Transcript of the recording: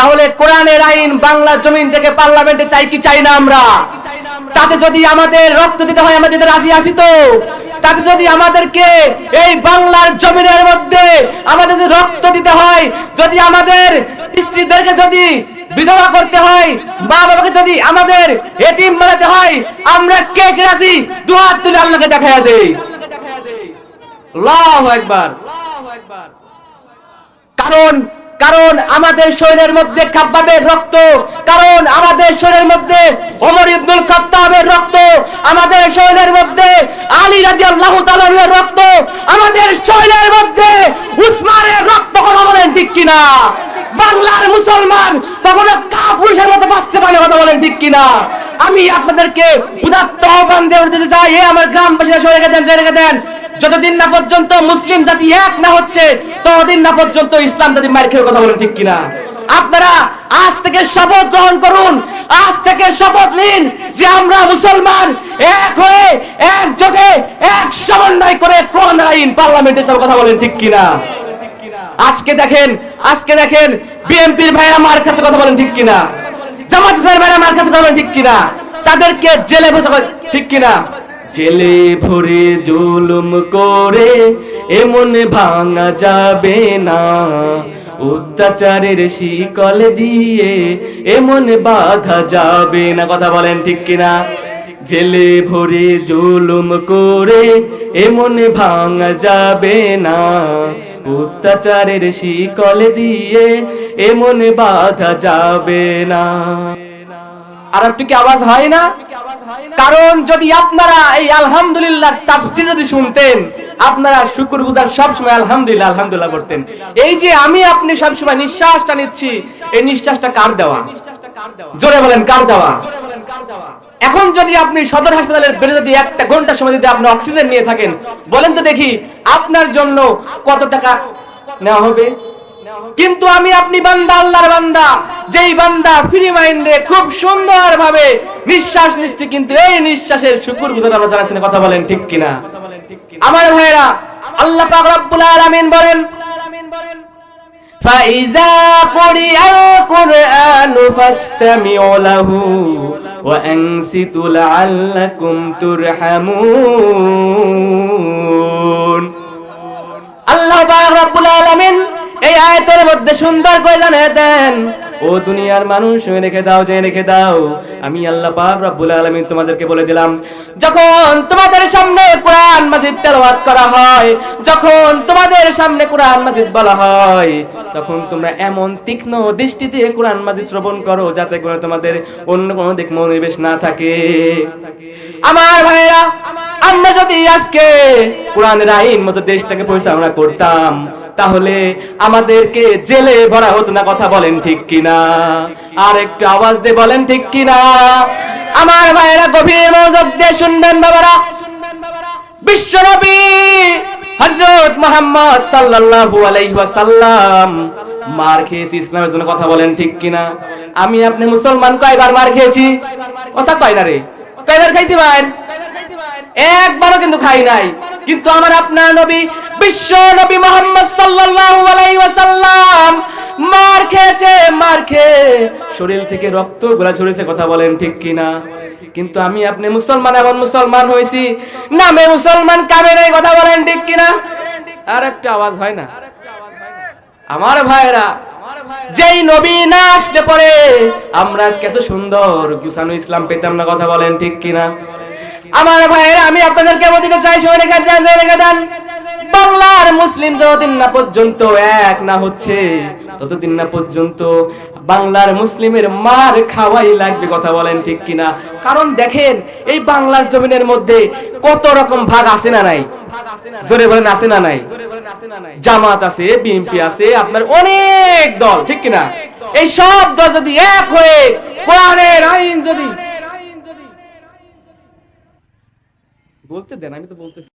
তাহলে কোরআনের আইন বাংলা জমিন থেকে পার্লামেন্টে চাই কি চাই না আমরা? তাতে যদি আমাদের রক্ত দিতে হয়, আমাদের রাজি আছি তো। তাতে যদি আমাদেরকে এই বাংলার জমিনের মধ্যে আমাদের যদি রক্ত দিতে হয়, যদি আমাদের স্ত্রীদেরকে যদি বিধবা করতে হয় মা বাবাকে যদি আমাদের এতিম বানাতে হয়, আমরা কে কে আছি দু হাত তুলে আল্লাহকে দেখাইয়া দেই। আল্লাহু একবার কারণ কারণ আমাদের শরীরের মধ্যে খাব্বাবের রক্ত, কারণ আমাদের শরীরের মধ্যে ওমর ইবনুল খাত্তাবের রক্ত, আমাদের শরীরের মধ্যে আলী রাদিয়াল্লাহু তাআলার রক্ত, আমাদের শরীরের মধ্যে উসমানের রক্ত কথা বলেন ঠিক কিনা? বাংলার মুসলমান কখনো কাপুরুষের মতো বাঁচতে পারে কথা বলেন ঠিক কিনা? আমি আপনাদেরকে উদাত্ত আহ্বান দিতে চাই এ আমার গ্রামবাসীরা সরে দেন সরে দেন। যতদিন না পর্যন্ত মুসলিম জাতি এক না হচ্ছে, ততদিন না পর্যন্ত ইসলাম জাতি মার খেয়ে কথা বলেন ঠিক কিনা? আপনারা আজ থেকে শপথ গ্রহণ করুন, আজ থেকে শপথ নিন যে আমরা মুসলমান এক হয়ে, এক একযোগে এক সমন্বয় করে কোরআন আইন পার্লামেন্টে চাপ কথা বলেন ঠিক কিনা? আজকে দেখেন আজকে দেখেন বিএনপির ভাইরা মার কাছে কথা বলেন ঠিক কিনা? জামাত ভাইরা মার কাছে কথা বলেন ঠিক কিনা? তাদেরকে জেলে বসে ঠিক কিনা? জেলে ভরে জুলুম করে, এমন ভাঙা যাবে না। অত্যাচারের শিকল দিয়ে এমন বাধা যাবে না। কথা বলেন ঠিক কিনা? জেলে ভরে জুলুম করে, এমন ভাঙা যাবে না। অত্যাচারের শিকল দিয়ে এমন বাধা যাবে না। আর একটু কি আওয়াজ হয় না? কারণ যদি আপনারা এই আলহামদুলিল্লাহ তাফসির যদি শুনতেন, আপনারা শুকর গুজার সব সময় আলহামদুলিল্লাহ আলহামদুলিল্লাহ করতেন। এই যে আমি আপনি সব সময় নিঃশ্বাসটা নিচ্ছি এই নিঃশ্বাসটা কার দেওয়া? জোরে বলেন, কার দেওয়া? এখন যদি আপনি সদর হাসপাতালের বেড়ে যদি একটা ঘণ্টা সময় যদি আপনি অক্সিজেন নিয়ে থাকেন, বলেন তো দেখি, আপনার জন্য কত টাকা নেওয়া হবে? কিন্তু আমি আপনি বান্দা আল্লাহর বান্দা যেই বান্দা ফ্রি মাইন্ডে খুব সুন্দর ভাবে নিঃশ্বাস নিচ্ছে কিন্তু এই নিঃশ্বাসের শুকুর গুজার আমরা জানাচ্ছেন কথা বলেন ঠিক কিনা আমার ভাইরা আল্লাহ পাক রব্বুল আলামিন বলেন فإذا قرئ القرآن فاستمعوا له وأنصتوا لعلكم ترحمون আয়াতের মধ্যে সুন্দর করে জানিয়ে দেন। ও দুনিয়ার মানুষ রেখে দাও জেনে রেখে দাও। আমি আল্লাহ পাক রব্বুল আলামিন তোমাদেরকে বলে দিলাম, যখন তোমাদের সামনে কোরআন মাজিদ তেলাওয়াত করা হয়, যখন তোমাদের সামনে কোরআন মাজিদ বলা হয়, তখন তোমরা এমন তীক্ষ্ণ দৃষ্টি দিয়ে কোরআন মাজিদ শ্রবণ করো, যাতে করে তোমাদের অন্য কোনো দিক মনোনিবেশ না থাকে। আমার ভাইরা আমরা যদি আজকে কোরআনের আইন মতো দেশটাকে পরিচালনা করতাম তাহলে আমাদেরকে জেলে ভরা হতো না, কথা বলেন ঠিক কিনা? আর একটু আওয়াজ দিয়ে বলেন ঠিক কিনা? আমার ভাইরা গভীর মনোযোগ দিয়ে শুনবেন, বাবারা। বিশ্বনবী হযরত মুহাম্মদ সাল্লাল্লাহু আলাইহি ওয়াসাল্লাম মার খেয়েছি, ইসলামের জন্য কথা বলেন ঠিক কিনা? আমি আপনি মুসলমান, কয়বার মার খেয়েছি? কথা কয় না রে। কয়বার খাইছি ভাই? একবারও কিন্তু খাই নাই। কিন্তু আমার আপনার নবী, বিশ্ব নবী মোহাম্মদ সাল্লাল্লাহু আলাইহি ওয়াসাল্লাম মার খেয়েছে, মার খেয়ে শরীর থেকে রক্ত গোলা ছড়েছে কথা বলেন ঠিক কিনা? কিন্তু আমি আপনি মুসলমান এমন মুসলমান হয়েছি, নামে মুসলমান কামে নাই, কথা বলেন ঠিক কিনা? আর একটা আওয়াজ হয় না? আমার ভাইরা যেই নবী না আসলে পরে আমরা আজকে এত সুন্দর গুছানো ইসলাম পেতাম না, কথা বলেন ঠিক কিনা? আমার ভাইয়েরা, আমি আপনাদেরকে বলতে চাই, সবাই রেখে দেন রেখে বাংলার মুসলিম যতদিন না পর্যন্ত এক না হচ্ছে, ততদিন না পর্যন্ত বাংলার মুসলিমের মার খাওয়াই লাগবে, কথা বলেন ঠিক কিনা? কারণ দেখেন, এই বাংলার জমিনের মধ্যে কত রকম ভাগ আছে না নাই? জোরে বলেন, আছে না নাই? জামাত আছে, বিএনপি আছে, আপনার অনেক দল, ঠিক কিনা? এই সব দল যদি এক হয়ে, কোরআনের আইন যদি বলতে দেন আমি তো বলতেছি।